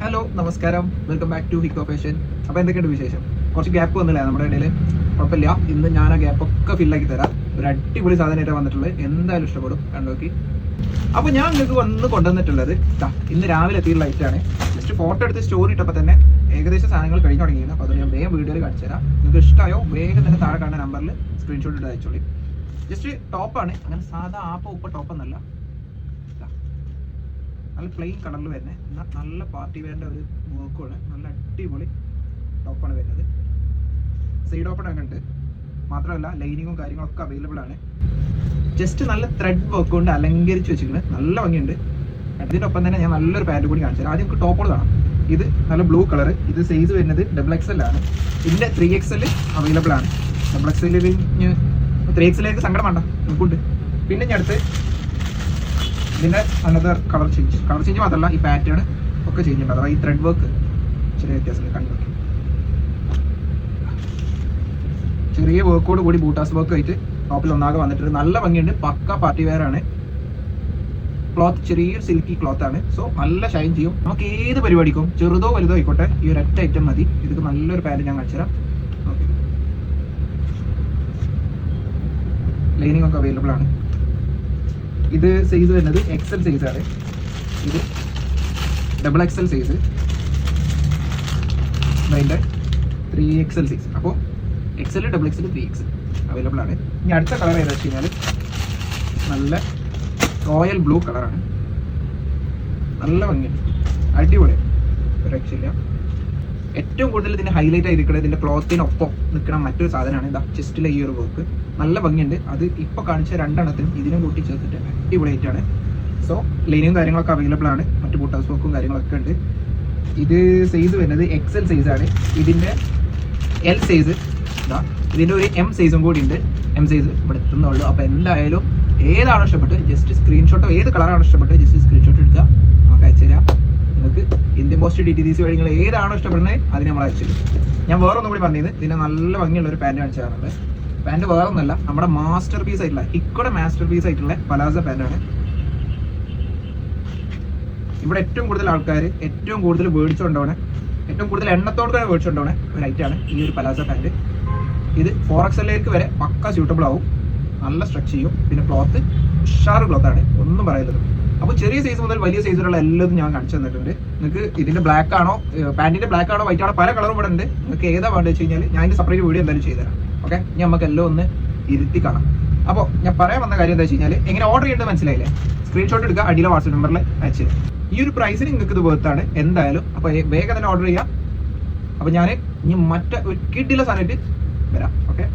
Hello നമസ്കാരം. Welcome back to Hiko fashion അപ്പോൾ എന്തൊക്കെയുണ്ട് വിശേഷം? കുറച്ച് ഗ്യാപ്പ് വന്നില്ല നമ്മുടെ ഇടയിൽ കുഴപ്പമില്ല. ഇന്ന് ഞാൻ ആ ഗ്യാപ്പ് ഒക്കെ ഫില്ലാക്കി തരാം. ഒരു അടിപൊളി സാധനമായിട്ട് വന്നിട്ടുള്ളത്. എന്തായാലും ഇഷ്ടപ്പെടും. കണ്ടോക്കി അപ്പോൾ ഞാൻ നിങ്ങൾക്ക് വന്ന് കൊണ്ടുവന്നിട്ടുള്ളത് ഇന്ന് രാവിലെ എത്തിയ ലൈറ്റാണ് ജസ്റ്റ് ഫോട്ടോ എടുത്ത് സ്റ്റോറി ഇട്ടപ്പോൾ തന്നെ ഏകദേശം സാധനങ്ങൾ കഴിഞ്ഞു തുടങ്ങിയിരുന്നു. അപ്പോൾ അത് ഞാൻ വേഗം വീഡിയോയിൽ കാണിച്ചു തരാം. നിങ്ങൾക്ക് ഇഷ്ടമായോ വേഗം തന്നെ താഴെ കാണുന്ന നമ്പറിൽ സ്ക്രീൻഷോട്ട് ഇട്ട് അയച്ചോളി. ജസ്റ്റ് ടോപ്പാണ് അങ്ങനെ സാധാ ആപ്പ് ഉപ്പ് ടോപ്പ് എന്നല്ല ദാ, നല്ല പ്ലെയിൻ കളറിൽ വരുന്നത് എന്നാൽ നല്ല പാർട്ടി വെയറിന്റെ ഒരു വർക്കുമാണ് നല്ല അടിപൊളി ടോപ്പാണ് വരുന്നത്. സൈഡ് ഓപ്പൺ ഉണ്ട്. മാത്രമല്ല ലൈനിങ്ങും കാര്യങ്ങളൊക്കെ അവൈലബിൾ ആണ്. ജസ്റ്റ് നല്ല ത്രെഡ് വർക്ക് കൊണ്ട് അലങ്കരിച്ച് വെച്ചിരിക്കുന്നത് നല്ല ഭംഗിയുണ്ട്. അതിനൊപ്പം തന്നെ ഞാൻ നല്ലൊരു പാന്റ് കൂടി കാണിച്ചു ആദ്യം നമുക്ക് ടോപ്പുകൾ കാണാം. ഇത് നല്ല ബ്ലൂ കളർ ഇത് സൈസ് വരുന്നത് ഡബിൾ എക്സ് എൽ ആണ്. ഇതിന്റെ ത്രീ എക്സ് എൽ അവൈലബിൾ ആണ്. ഡബിൾ എക്സ് എല്ലിൽ ത്രീ എക്സ് എല്ലേക്ക് സങ്കടം വേണ്ട. നമുക്കുണ്ട്. പിന്നെ ഞാൻ അടുത്ത് ഇതിന്റെ another colour change colour change മാത്രമല്ല ഈ പാറ്റേൺ ഒക്കെ ചേഞ്ച് ഉണ്ട്. അഥവാ ഈ ത്രെഡ് വർക്ക് ചെറിയ വ്യത്യാസം കണ്ടു ചെറിയ വർക്കോട് കൂടി ബൂട്ടാസ് വർക്ക് ആയിട്ട് ടോപ്പിൽ ഒന്നാകെ വന്നിട്ടുണ്ട് നല്ല ഭംഗിയുണ്ട്. പക്ക പാർട്ടി വെയർ ആണ്. ക്ലോത്ത് ചെറിയ സിൽക്കി ക്ലോത്ത് ആണ്. സോ നല്ല ഷൈൻ ചെയ്യും. നമുക്ക് ഏത് പരിപാടിക്കും ചെറുതോ വലുതോ ആയിക്കോട്ടെ ഈ ഒരു ഒറ്റ ഐറ്റം മതി. ഇതിക്ക് നല്ലൊരു പാന്റ് ഞാൻ കാണിച്ചു തരാം. ഓക്കെ ലൈനിങ് ഒക്കെ അവൈലബിൾ ആണ്. ഇത് സൈസ് വരുന്നത് എക്സൽ സൈസ് ആണ്. ഇത് ഡബിൾ എക്സൽ സൈസ് അതിന്റെ ത്രീ എക്സൽ സൈസ് അപ്പോൾ XL double XL three XL available ആണ്. ഇനി അടുത്ത കളർ ഏതാ വെച്ച് കഴിഞ്ഞാൽ നല്ല റോയൽ ബ്ലൂ കളറാണ് നല്ല ഭംഗിയുണ്ട്. അടിപൊളി ഒരു രക്ഷയില്ല. ഏറ്റവും കൂടുതൽ ഇതിന്റെ ഹൈലൈറ്റ് ആയിരിക്കുന്നത് ഇതിന്റെ ക്ലോത്തിനൊപ്പം നിൽക്കുന്ന മറ്റൊരു സാധനമാണ്. ഇതാ ചെസ്റ്റിലെ ഈ ഒരു വർക്ക് നല്ല ഭംഗിയുണ്ട്. അത് ഇപ്പൊ കാണിച്ച രണ്ടെണ്ണത്തിനും ഇതിനും കൂട്ടി ചേർത്തിട്ട് ആണ്. സോ ലൈനും കാര്യങ്ങളൊക്കെ അവൈലബിൾ ആണ്. മറ്റു ബൂട്ടാസ് വർക്കും കാര്യങ്ങളൊക്കെ ഉണ്ട്. ഇത് സൈസ് വരുന്നത് സൈസ് ആണ്. ഇതിന്റെ എൽ സൈസ് ഇതാ ഇതിന്റെ ഒരു എം സൈസും കൂടി ഉണ്ട്. എം സൈസ് ഇവിടെ എത്തുന്നുള്ളൂ. അപ്പൊ എന്തായാലും ഏതാണോ ഇഷ്ടപ്പെട്ട് ജസ്റ്റ് സ്ക്രീൻഷോട്ടോ ഏത് കളറാണോ ഇഷ്ടപ്പെട്ട് ജസ്റ്റ് സ്ക്രീൻഷോട്ട് എടുക്കുക. നമുക്ക് അയച്ചു തരാം നിങ്ങൾക്ക് Indian post D T D C വഴി നിങ്ങൾ ഏതാണോ ഇഷ്ടപ്പെടുന്നത് അത് നമ്മൾ അയച്ചു ഞാൻ വേറെ ഒന്നും കൂടി പറഞ്ഞത് ഇതിന് നല്ല ഭംഗിയുള്ള ഒരു പാന്റ് കാണിച്ചു തരാറുണ്ട്. പാന്റ് വേറെ ഒന്നല്ല നമ്മുടെ മാസ്റ്റർ പീസ് ആയിട്ടുള്ള ഹിക്കോടെ മാസ്റ്റർ പീസ് ആയിട്ടുള്ള പലാസ പാന്റാണ് ഇവിടെ ഏറ്റവും കൂടുതൽ ആൾക്കാർ ഏറ്റവും കൂടുതൽ മേടിച്ചുകൊണ്ടാണ് ഏറ്റവും കൂടുതൽ എണ്ണത്തോടെ മേടിച്ചുകൊണ്ടാണ് ഒരു ഐറ്റാണ് ഈ ഒരു പലാസ പാന്റ് ഇത് ഫോർ എക്സലിലേക്ക് വരെ പക്ക സ്യൂട്ടബിൾ ആവും. നല്ല സ്ട്രെച്ച് ചെയ്യും. പിന്നെ ക്ലോത്ത് ഉഷാറ് ക്ലോത്ത് ആണ്. ഒന്നും പറയരുത്. അപ്പോൾ ചെറിയ സൈസ് മുതൽ വലിയ സൈസ് സൈസിലുള്ള എല്ലാം ഞാൻ കാണിച്ചു തന്നിട്ടുണ്ട്. നിങ്ങൾക്ക് ഇതിന്റെ ബ്ലാക്ക് ആണോ പാന്റിന്റെ ബ്ലാക്ക് ആണോ വൈറ്റ് ആണോ പല കളറും ഇവിടെ ഉണ്ട്. നിങ്ങൾക്ക് ഏതാ വേണ്ടത് വെച്ച് കഴിഞ്ഞാൽ ഞാൻ ഇതിന്റെ സെപ്പറേറ്റ് വീഡിയോ എന്തായാലും ചെയ്തുതരാം ഓക്കെ ഇനി നമുക്ക് എല്ലാം ഒന്ന് ഇരുത്തി കാണാം. അപ്പോൾ ഞാൻ പറയാൻ വന്ന കാര്യം എന്താ വെച്ച് എങ്ങനെ ഓർഡർ ചെയ്യേണ്ടത് മനസ്സിലായില്ലേ? സ്ക്രീൻഷോട്ട് എടുക്കുക അടിയിലെ വാട്സപ്പ് നമ്പറിൽ അയച്ചു. ഈ ഒരു പ്രൈസിന് നിങ്ങൾക്ക് ഇത് വേർത്താണ് എന്തായാലും അപ്പോൾ വേഗം തന്നെ ഓർഡർ ചെയ്യാം. അപ്പോൾ ഞാൻ ഇനി മറ്റേ ഒരു കിഡിലെ സാധനമായിട്ട് വരാം. ഓക്കെ